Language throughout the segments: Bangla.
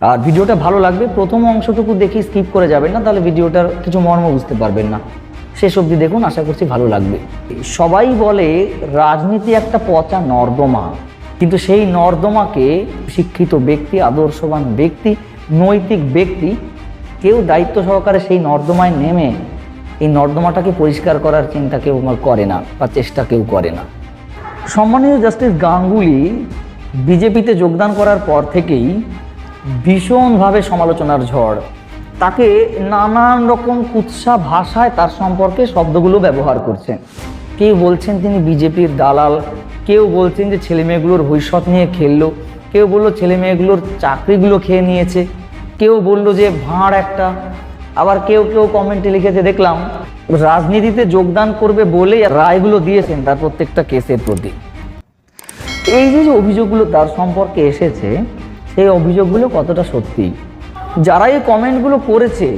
আর ভিডিওটা ভালো লাগবে, প্রথম অংশটুকু দেখে স্কিপ করে যাবেন না, তাহলে ভিডিওটার কিছু মর্ম বুঝতে পারবেন না। শেষ অবধি দেখুন, আশা করছি ভালো লাগবে। সবাই বলে রাজনীতি একটা পচা নর্দমা, কিন্তু সেই নর্দমাকে শিক্ষিত ব্যক্তি, আদর্শবান ব্যক্তি, নৈতিক ব্যক্তি কেউ দায়িত্ব সহকারে সেই নর্দমায় নেমে এই নর্দমাটাকে পরিষ্কার করার চিন্তা কেউ আমার করে না বা চেষ্টা কেউ করে না। সম্মানীয় জাস্টিস গাঙ্গুলি, বিজেপিতে যোগদান করার পর থেকেই ভীষণভাবে সমালোচনার ঝড়। তাকে নানান রকম কুৎসা ভাষায় তার সম্পর্কে শব্দগুলো ব্যবহার করছেন কেউ বলছেন তিনি বিজেপির দালাল, কেউ বলছেন যে ছেলেমেয়েগুলোর ভবিষ্যৎ নিয়ে খেললো, কেউ বলল ছেলেমেয়েগুলোর চাকরিগুলো খেয়ে নিয়েছে, কেউ বলল যে ভাঁড় একটা, আবার কেউ কেউ কমেন্টে লিখেছে, দেখলাম রাজনীতিতে যোগদান করবে বলেই রায়গুলো দিয়েছেন তার প্রত্যেকটা কেসের প্রতি। এই যে অভিযোগগুলো তার সম্পর্কে এসেছে সেই অভিযোগগুলো কতটা সত্যি? যারা এই কমেন্টগুলো করেছে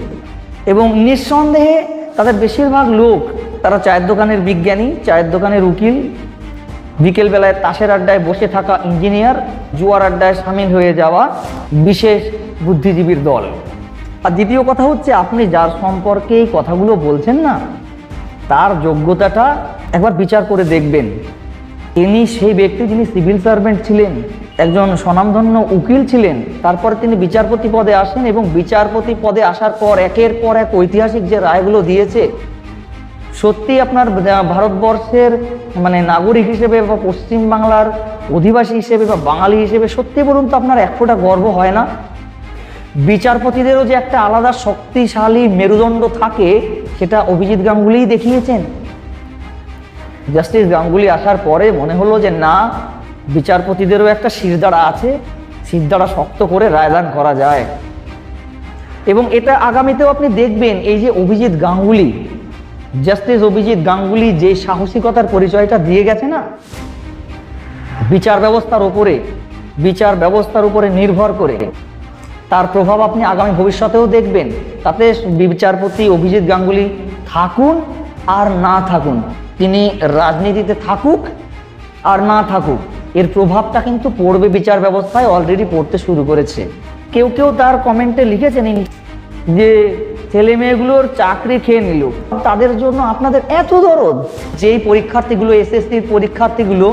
এবং নিঃসন্দেহে তাদের বেশিরভাগ লোক তারা চায়ের দোকানের বিজ্ঞানী, চায়ের দোকানের উকিল, বিকেলবেলায় তাসের আড্ডায় বসে থাকা ইঞ্জিনিয়ার, জুয়ার আড্ডায় সামিল হয়ে যাওয়া বিশেষ বুদ্ধিজীবীর দল। আর দ্বিতীয় কথা হচ্ছে, আপনি যার সম্পর্কে এই কথাগুলো বলছেন না, তার যোগ্যতাটা একবার বিচার করে দেখবেন। ইনি সেই ব্যক্তি যিনি সিভিল সার্ভেন্ট ছিলেন একজন স্বনামধন্য উকিল ছিলেন, তারপরে তিনি বিচারপতি পদে আসেন এবং বিচারপতি পদে আসার পর একের পর এক ঐতিহাসিক যে রায়গুলো দিয়েছে, সত্যি আপনার ভারতবর্ষের মানে নাগরিক হিসেবে বা পশ্চিমবাংলার অধিবাসী হিসেবে বা বাঙালি হিসেবে সত্যি বলুন তো আপনার এক ফোঁটা গর্ব হয় না? বিচারপতিদেরও যে একটা আলাদা শক্তিশালী মেরুদণ্ড থাকে, সেটা অভিজিৎ গাঙ্গুলিই দেখিয়েছেন। জাস্টিস গাঙ্গুলি আসার পরে মনে হলো যে না বিচারপতিদেরও একটা শিরদাঁড়া আছে, শিরদাঁড়া শক্ত করে রায়দান করা যায়। এবং এটা আগামীতেও আপনি দেখবেন, এই যে অভিজিৎ গাঙ্গুলি, জাস্টিস অভিজিৎ গাঙ্গুলি যে সাহসিকতার পরিচয়টা দিয়ে গেছে না, বিচার ব্যবস্থার ওপরে বিচার ব্যবস্থার উপরে নির্ভর করে, তার প্রভাব আপনি আগামী ভবিষ্যতেও দেখবেন। তাতে বিচারপতি অভিজিৎ গাঙ্গুলি থাকুন আর না থাকুন। তিনি রাজনীতিতে থাকুক আর না থাকুক। এর প্রভাবটা কিন্তু পড়বে বিচার ব্যবস্থায় অলরেডি পড়তে শুরু করেছে। কেউ কেউ তার কমেন্টে লিখেছেন যে ছেলে মেয়েগুলোর চাকরি খেয়ে নিল। তাদের জন্য আপনাদের এত দরদ, যেই পরীক্ষার্থীগুলো, এসএসসির পরীক্ষার্থীগুলো,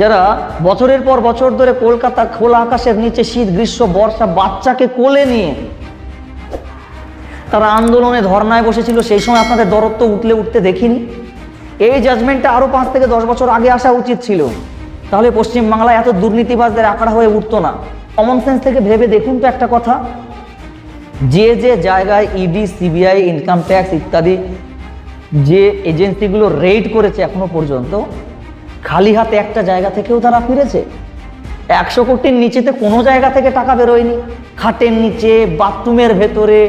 যারা বছরের পর বছর ধরে কলকাতা খোলা আকাশের নিচে শীত, গ্রীষ্ম, বর্ষা, বাচ্চাকে কোলে নিয়ে তারা আন্দোলনে ধর্নায় বসেছিল, সেই সময় আপনাদের দরত্ব উঠলে উঠতে দেখিনি। এই জাজমেন্টটা আরও পাঁচ থেকে দশ বছর আগে আসা উচিত ছিল। তাহলে পশ্চিমবাংলায় এত দুর্নীতিবাজদের আঁকড়া হয়ে উঠতো না। কমন সেন্স থেকে ভেবে দেখুন তো একটা কথা। যে যে জায়গায় ইডি সিবিআই ইনকাম ট্যাক্স ইত্যাদি যে এজেন্সিগুলো রেড করেছে এখনও পর্যন্ত, খালি হাতে একটা জায়গা থেকেও তারা ফিরেছে। একশো কোটির নিচেতে কোনো জায়গা থেকে টাকা বেরোয়নি। খাটের নিচে, বাথরুমের ভেতরে।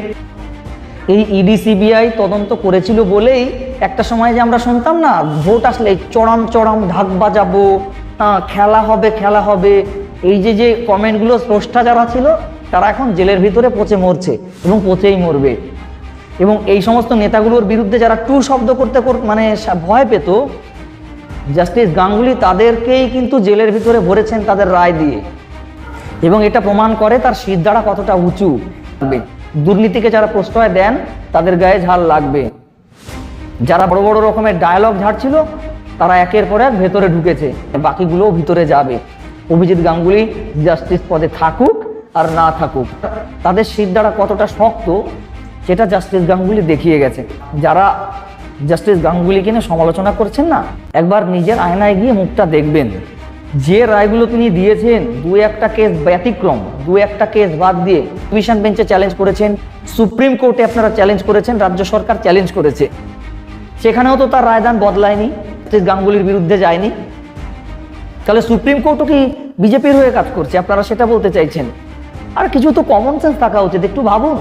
এই ইডি সিবিআই তদন্ত করেছিল বলেই একটা সময় যে আমরা শুনতাম না, ভোট আসলে চড়াম চড়াম, ঢাক বাজাবো খেলা হবে খেলা হবে। এই যে যে কমেন্টগুলো স্রষ্টা যারা ছিল, তারা এখন জেলের ভিতরে পচে মরছে এবং পচেই মরবে। এবং এই সমস্ত নেতাগুলোর বিরুদ্ধে যারা টু শব্দ করতে কর- মানে ভয় পেত জাস্টিস গাঙ্গুলি তাদেরকেই কিন্তু জেলের ভিতরে ভরেছেন তাদের রায় দিয়ে। এবং এটা প্রমাণ করে তার সিদ্ধারা কতটা উঁচু। দুর্নীতিকে যারা প্রশ্রয় দেন, তাদের গায়ে ঝাল লাগবে। যারা বড় বড় রকমের ডায়লগ ঝাড়ছিল তারা একের পর এক ভেতরে ঢুকেছে। বাকিগুলোও ভিতরে যাবে। অভিজিৎ গাঙ্গুলি জাস্টিস পদে থাকুক আর না থাকুক। তাদের সিদ্ধারা কতটা শক্ত, সেটা জাস্টিস গাঙ্গুলি দেখিয়ে গেছে। যারা জাস্টিস গাঙ্গুলিকে নিয়ে সমালোচনা করছেন না, একবার নিজের আয়নায় গিয়ে মুখটা দেখবেন। যে রায়গুলো তিনি দিয়েছেন, দু একটা কেস ব্যতিক্রম, দু একটা কেস বাদ দিয়ে ডিভিশন বেঞ্চে চ্যালেঞ্জ করেছেন, সুপ্রিম কোর্টে আপনারা চ্যালেঞ্জ করেছেন, রাজ্য সরকার চ্যালেঞ্জ করেছে। সেখানেও তো তার রায়দান বদলায়নি। জাস্টিস গাঙ্গুলির বিরুদ্ধে যায়নি? তাহলে সুপ্রিম কোর্টও কি বিজেপির হয়ে কাজ করছে? আপনারা সেটা বলতে চাইছেন। আর কিছু তো কমন সেন্স থাকা উচিত, একটু ভাবুন।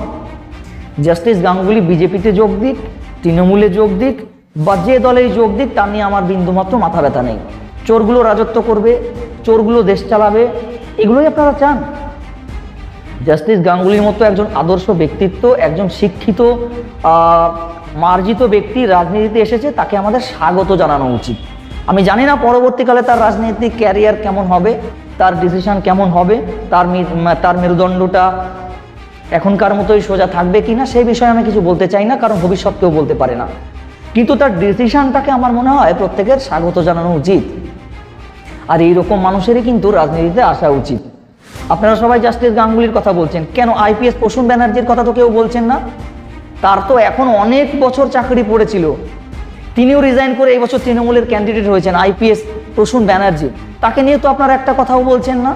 জাস্টিস গাঙ্গুলি বিজেপিতে যোগ দিক, তৃণমূলে যোগ দিক, বা যে দলেই যোগ দিক তা নিয়ে আমার বিন্দুমাত্র মাথা ব্যথা নেই। চোরগুলো রাজত্ব করবে, চোরগুলো দেশ চালাবে, এগুলোই আপনারা চান। জাস্টিস গাঙ্গুলির মতো একজন আদর্শ ব্যক্তিত্ব, একজন শিক্ষিত মার্জিত ব্যক্তি রাজনীতিতে এসেছে, তাকে আমাদের স্বাগত জানানো উচিত। আমি জানি না পরবর্তীকালে তার রাজনৈতিক ক্যারিয়ার কেমন হবে, তার ডিসিশন কেমন হবে, তার তার মেরুদণ্ডটা এখনকার মতোই সোজা থাকবে কি না সেই বিষয়ে আমি কিছু বলতে চাই না, কারণ ভবিষ্যৎ কেউ বলতে পারে না। কিন্তু তার ডিসিশনটাকে আমার মনে হয় প্রত্যেকের স্বাগত জানানো উচিত। আর এইরকম মানুষেরই কিন্তু রাজনীতিতে আসা উচিত। আপনারা সবাই জাস্টিস গাঙ্গুলির কথা বলছেন। কেন আইপিএস প্রসূন ব্যানার্জির কথা তো কেউ বলছেন না? তার তো এখন অনেক বছর চাকরি পড়েছিল। তিনিও রিজাইন করে এই বছর তৃণমূলের ক্যান্ডিডেট হয়েছেন আইপিএস প্রসূন ব্যানার্জি। তাকে নিয়ে তো আপনারা একটা কথাও বলছেন না?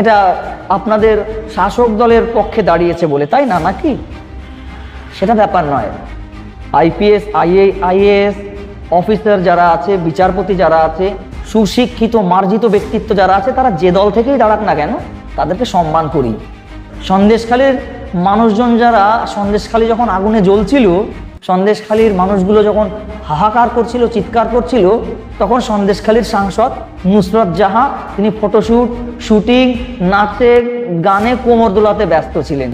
এটা আপনাদের শাসক দলের পক্ষে দাঁড়িয়েছে বলে, তাই না, নাকি? সেটা ব্যাপার নয়। আইপিএস আইএ আইএএস অফিসার যারা আছে, বিচারপতি যারা আছে সুশিক্ষিত, মার্জিত ব্যক্তিত্ব যারা আছে, তারা যে দল থেকেই দাঁড়াক না কেন, তাদেরকে সম্মান করি। সন্দেশখালীর মানুষজন যারা, সন্দেশখালী যখন আগুনে জ্বলছিল, সন্দেশখালীর মানুষগুলো যখন হাহাকার করছিল, চিৎকার করছিল, তখন সন্দেশখালীর সাংসদ নুসরত জাহা, তিনি ফটোশ্যুট শুটিং নাচে গানে কোমর দোলাতে ব্যস্ত ছিলেন।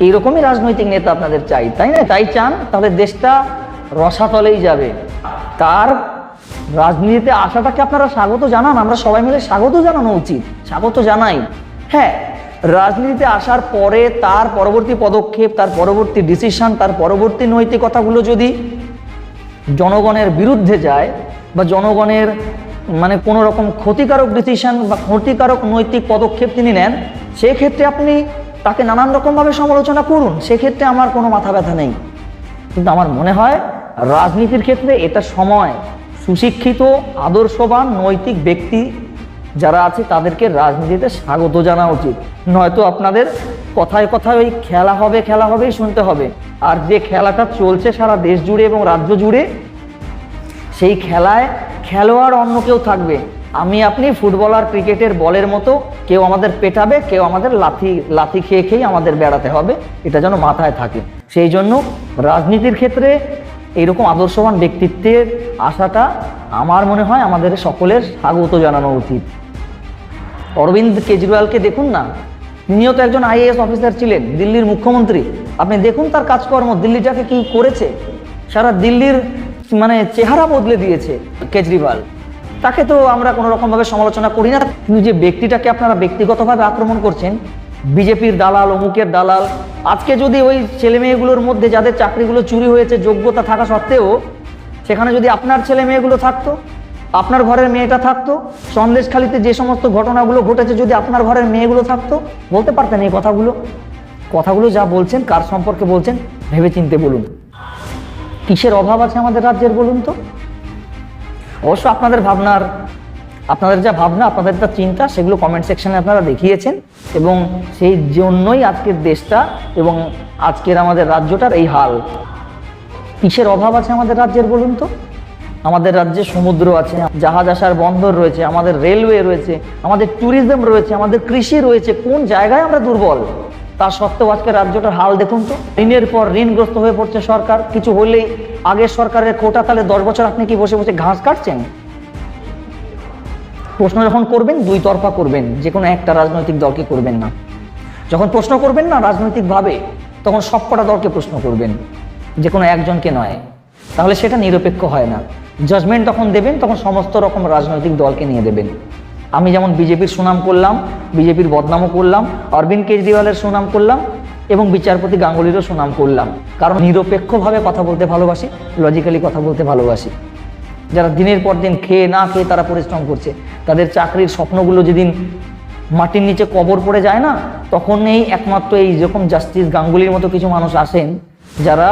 এইরকমই রাজনৈতিক নেতা আপনাদের চাই, তাই না? তাই চান, তাহলে দেশটা রসাতলেই যাবে। তার রাজনীতিতে আসাটাকে আপনারা স্বাগত জানান, আমরা সবাই মিলে স্বাগত জানানো উচিত। স্বাগত জানাই। হ্যাঁ রাজনীতিতে আসার পরে তার পরবর্তী পদক্ষেপ, তার পরবর্তী ডিসিশন তার পরবর্তী নৈতিকতাগুলো যদি জনগণের বিরুদ্ধে যায় বা জনগণের মানে কোনো রকম ক্ষতিকারক ডিসিশন বা ক্ষতিকারক নৈতিক পদক্ষেপ তিনি নেন, সেক্ষেত্রে আপনি তাকে নানান রকমভাবে সমালোচনা করুন। সেক্ষেত্রে আমার কোনো মাথা ব্যথা নেই। কিন্তু আমার মনে হয় রাজনীতির ক্ষেত্রে এটা সময়। সুশিক্ষিত, আদর্শবান, নৈতিক ব্যক্তি যারা আছে, তাদেরকে রাজনীতিতে স্বাগত জানা উচিত। নয়তো আপনাদের কথায় কথায় ওই খেলা হবে, খেলা হবেই শুনতে হবে। আর যে খেলাটা চলছে সারা দেশ জুড়ে এবং রাজ্য জুড়ে, সেই খেলায় খেলোয়াড় অন্য কেউ থাকবে। আমি, আপনি ফুটবলার ক্রিকেটের বলের মতো কেউ আমাদের পেটাবে, কেউ আমাদের লাথি লাথি খেয়ে খেয়েই আমাদের বেড়াতে হবে। এটা যেন মাথায় থাকে। সেই জন্য রাজনীতির ক্ষেত্রে এইরকম আদর্শবান ব্যক্তিত্বের আশাটা আমার মনে হয় আমাদের সকলের স্বাগত জানানো উচিত। অরবিন্দ কেজরিওয়ালকে দেখুন না। তিনিও তো একজন আইএএস অফিসার ছিলেন, দিল্লির মুখ্যমন্ত্রী। আপনি দেখুন তার কাজকর্ম, দিল্লিটাকে কি করেছে? সারা দিল্লির মানে চেহারা বদলে দিয়েছে কেজরিওয়াল। তাকে তো আমরা কোনো রকমভাবে সমালোচনা করি না। কিন্তু যে ব্যক্তিটাকে আপনারা ব্যক্তিগতভাবে আক্রমণ করছেন বিজেপির দালাল, অমুকের দালাল। আজকে যদি ওই ছেলে মেয়েগুলোর মধ্যে যাদের চাকরিগুলো চুরি হয়েছে, যোগ্যতা থাকা সত্ত্বেও, সেখানে যদি আপনার ছেলে মেয়েগুলো থাকতো, আপনার ঘরের মেয়েটা থাকতো, সন্দেশখালিতে যে সমস্ত ঘটনাগুলো ঘটেছে, যদি আপনার ঘরের মেয়েগুলো থাকতো, বলতে পারতেন এই কথাগুলো? কথাগুলো যা বলছেন, কার সম্পর্কে বলছেন ভেবে চিনতে বলুন। কিসের অভাব আছে আমাদের রাজ্যের, বলুন তো? অবশ্য আপনাদের ভাবনার আপনাদের যা ভাবনা, আপনাদের যা চিন্তা, সেগুলো কমেন্ট সেকশনে আপনারা দেখিয়েছেন এবং সেই জন্যই আজকের দেশটা এবং আজকের আমাদের রাজ্যটার এই হাল। কিসের অভাব আছে আমাদের রাজ্যের বলুন তো? আমাদের রাজ্যে সমুদ্র আছে, জাহাজ আসার বন্দর রয়েছে, আমাদের রেলওয়ে রয়েছে, আমাদের ট্যুরিজম রয়েছে, আমাদের কৃষি রয়েছে, কোন জায়গায় আমরা দুর্বল? তা সত্ত্বেও আজকে রাজ্যটার হাল দেখুন তো। ঋণের পর ঋণগ্রস্ত হয়ে পড়ছে সরকার, কিছু হলেই আগের সরকারের কোটা, তাহলে দশ বছর আপনি কি বসে বসে ঘাস কাটছেন? প্রশ্ন যখন করবেন, দুই তরফা করবেন যে কোনো একটা রাজনৈতিক দলকে করবেন না। যখন প্রশ্ন করবেন না রাজনৈতিকভাবে, তখন সবকটা দলকে প্রশ্ন করবেন যে কোনো একজনকে নয়। তাহলে সেটা নিরপেক্ষ হয় না। জাজমেন্ট তখন দেবেন, তখন সমস্ত রকম রাজনৈতিক দলকে নিয়ে দেবেন। আমি যেমন বিজেপির সুনাম করলাম, বিজেপির বদনামও করলাম, অরবিন্দ কেজরিওয়ালের সুনাম করলাম এবং বিচারপতি গাঙ্গুলিরও সুনাম করলাম। কারণ নিরপেক্ষভাবে কথা বলতে ভালোবাসি লজিক্যালি কথা বলতে ভালোবাসি। যারা দিনের পর দিন খেয়ে না খেয়ে তারা পরিশ্রম করছে, তাদের চাকরির স্বপ্নগুলো যেদিন মাটির নিচে কবর পড়ে যায় না তখন এই একমাত্র এই যেরকম জাস্টিস গাঙ্গুলির মতো কিছু মানুষ আসেন, যারা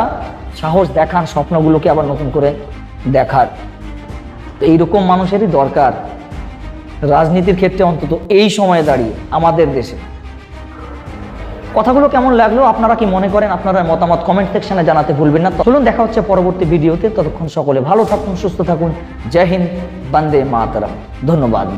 সাহস দেখান স্বপ্নগুলোকে আবার নতুন করে দেখার। তো এইরকম মানুষেরই দরকার। রাজনীতির ক্ষেত্রে অন্তত এই সময়ে দাঁড়িয়ে আমাদের দেশে। কথাগুলো কেমন লাগল? আপনারা কি মনে করেন? আপনারা মতামত কমেন্ট সেকশনে জানাতে ভুলবেন না। চলুন, দেখা হচ্ছে পরবর্তী ভিডিওতে। ততক্ষণ সকলে ভালো থাকুন, সুস্থ থাকুন। জয় হিন্দ, বন্দে মাতরম। ধন্যবাদ।